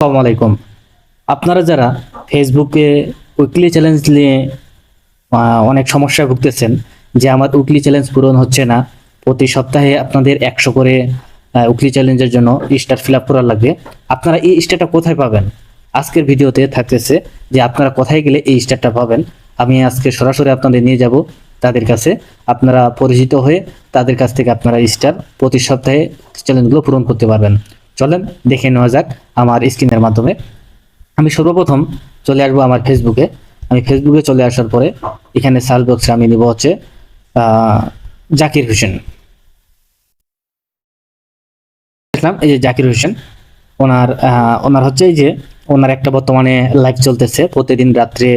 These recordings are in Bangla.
আসসালামু আলাইকুম আপনারা যারা ফেসবুকে উইকলি চ্যালেঞ্জ নিয়ে অনেক সমস্যায় ভুগতেছেন, যে আমার উইকলি চ্যালেঞ্জ পূরণ হচ্ছে না, প্রতি সপ্তাহে আপনাদের একশো করে উইকলি চ্যালেঞ্জের জন্য স্টার ফিল আপ করা লাগবে। আপনারা এই স্টারটা কোথায় পাবেন? আজকের ভিডিওতে থাকতেছে যে আপনারা কোথায় গেলে এই স্টারটা পাবেন। আমি আজকে সরাসরি আপনাদের নিয়ে যাব তাদের কাছে। আপনারা পরিচিত হয়ে তাদের কাছ থেকে আপনারা স্টার প্রতি সপ্তাহে চ্যালেঞ্জগুলো পূরণ করতে পারবেন। চলেন, দেখে নেওয়া যাক আমার স্ক্রিনের মাধ্যমে। আমি সর্বপ্রথম চলে আসব আমার ফেসবুকে আমি ফেসবুকে চলে আসার পরে এখানে সার্চ বক্সে আমি নিব হচ্ছে জাকির হোসেন। দেখলাম এই যে জাকির হোসেন, ওনার ওনার হচ্ছে এই যে ওনার একটা বর্তমানে লাইভ চলতেছে। প্রতিদিন রাত্রে,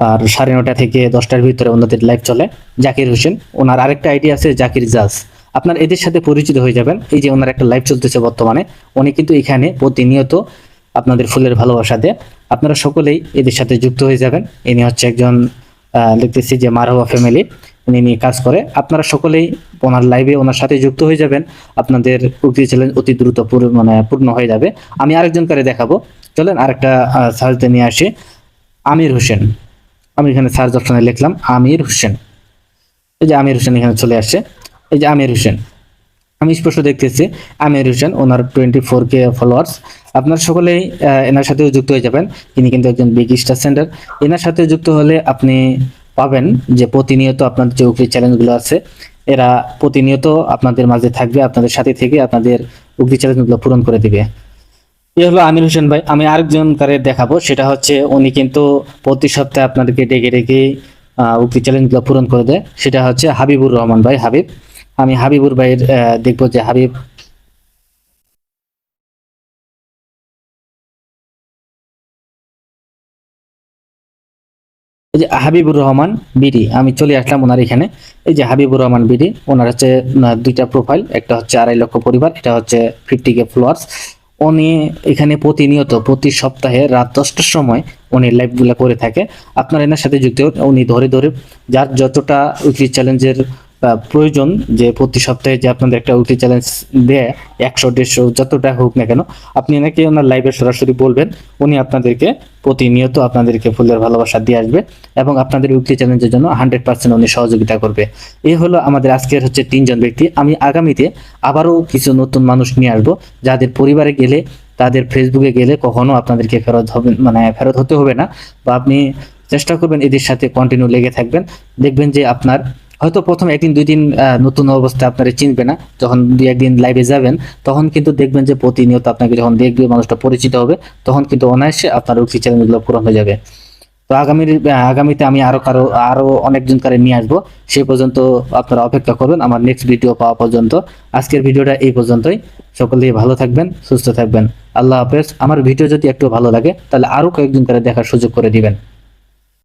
আর সাড়ে নটা থেকে দশটার ভিতরে ওনাদের লাইভ চলে। জাকির হোসেন, ওনার আরেকটা আইডি আছে জাকির জাজ। আপনার এদের সাথে পরিচিত হয়ে যাবেন। এই যে ওনার একটা লাইভ চলতেছে বর্তমানে উনি কিন্তু এখানে প্রতিনিয়ত আপনাদের ফুলের ভালোবাসা দেয়। আপনারা সকলেই এদের সাথে যুক্ত হয়ে যাবেন। ইনি হচ্ছে একজন আহ, লিখতেছি যে মারহবা ফ্যামিলি উনি নিয়ে কাজ করে। আপনারা সকলেই ওনার লাইভে ওনার সাথে যুক্ত হয়ে যাবেন। আপনাদের উক্তি চ্যালেঞ্জ অতি দ্রুত মানে পূর্ণ হয়ে যাবে। আমি আরেকজন করে দেখাবো। চলেন আরেকটা সার্চতে নিয়ে আসি। আমির হোসেন। আমি এখানে সার্চ অপশনে লিখলাম আমির হোসেন। এই যে আমির হোসেন এখানে চলে আসছে। এই যে আমির হোসেন। আমি স্পষ্ট দেখতেছি, আমির হোসেন, ওনার টোয়েন্টি ফোর কে ফলোয়ার্স আপনার সকলেই এনার সাথেও যুক্ত হয়ে যাবেন। তিনি কিন্তু একজন বিগ স্টার সেন্টার এনার সাথে যুক্ত হলে আপনি পাবেন যে প্রতিনিয়ত আপনাদের যে উকরি চ্যালেঞ্জগুলো আছে, এরা প্রতিনিয়ত আপনাদের মাঝে থাকবে, আপনাদের সাথে থেকে আপনাদের উকরি চ্যালেঞ্জগুলো পূরণ করে দিবে। এ হলো আমির হোসেন ভাই। আমি আরেকজন কারে দেখাবো, সেটা হচ্ছে উনি কিন্তু প্রতি সপ্তাহে আপনাদেরকে ডেকে ডেকে উক্তি চ্যালেঞ্জগুলো পূরণ করে দেয়। সেটা হচ্ছে হাবিবুর রহমান ভাই। হাবিব আমি হাবিবুর ভাইয়ের দেখব যে হাবিব এই যে হাবিবুর রহমান বিডি, আমি চলে আসলাম ওনার এখানে। এই যে হাবিবুর রহমান বিডি, ওনার হচ্ছে দুইটা প্রোফাইল একটা হচ্ছে আড়াই লক্ষ পরিবার, এটা হচ্ছে ফিফটি কে ফলোয়ার্স উনি এখানে প্রতিনিয়ত, প্রতি সপ্তাহে রাত দশটার সময় উনি লাইভগুলো করে থাকে। আপনার এনার সাথে যুক্ত উনি ধরে ধরে যার যতটা উইকলি চ্যালেঞ্জের প্রয়োজন যে প্রতি সপ্তাহে যে আপনাদের একটা উইকলি চ্যালেঞ্জ দেয় একশো, দেড়শো, যতটা হোক না কেন, আপনি এনাকে ওনার লাইভে সরাসরি বলবেন, উনি আপনাদেরকে প্রতিনিয়ত আপনাদেরকে ফুলের ভালোবাসা দিয়ে আসবে এবং আপনাদের উইকলি চ্যালেঞ্জের জন্য হান্ড্রেড পার্সেন্ট উনি সহযোগিতা করবে। এই হলো আমাদের আজকের হচ্ছে তিনজন ব্যক্তি। আমি আগামীতে আবারও কিছু নতুন মানুষ নিয়ে আসব, যাদের পরিবারে গেলে, তাদের ফেসবুকে গেলে কখনো আপনাদেরকে ফেরত হবে মানে ফেরত হতে হবে না। বা আপনি চেষ্টা করবেন এদের সাথে কন্টিনিউ লেগে থাকবেন। দেখবেন যে আপনার হয়তো প্রথম একদিন, দুই দিন নতুন অবস্থায় আপনারা চিনবে না। যখন দুই একদিন লাইভে যাবেন, তখন কিন্তু দেখবেন যে প্রতিনিয়ত আপনাকে যখন দেখবে, মানুষটা পরিচিত হবে, তখন কিন্তু অনায়াসে আপনার উক্তি চ্যালেঞ্জগুলো পূরণ হয়ে যাবে। তো আগামীর আগামীতে আমি আরও কারও, আরও অনেকজন কারে নিয়ে আসব, সে পর্যন্ত আপনারা অপেক্ষা করবেন। আমার নেক্সট ভিডিও পাওয়া পর্যন্ত। আজকের ভিডিওটা এই পর্যন্তই। সকলেই ভালো থাকবেন, সুস্থ থাকবেন। আল্লাহ হাফেজ। আমার ভিডিও যদি একটু ভালো লাগে, তাহলে আরও কয়েকজন করে দেখার সুযোগ করে দিবেন।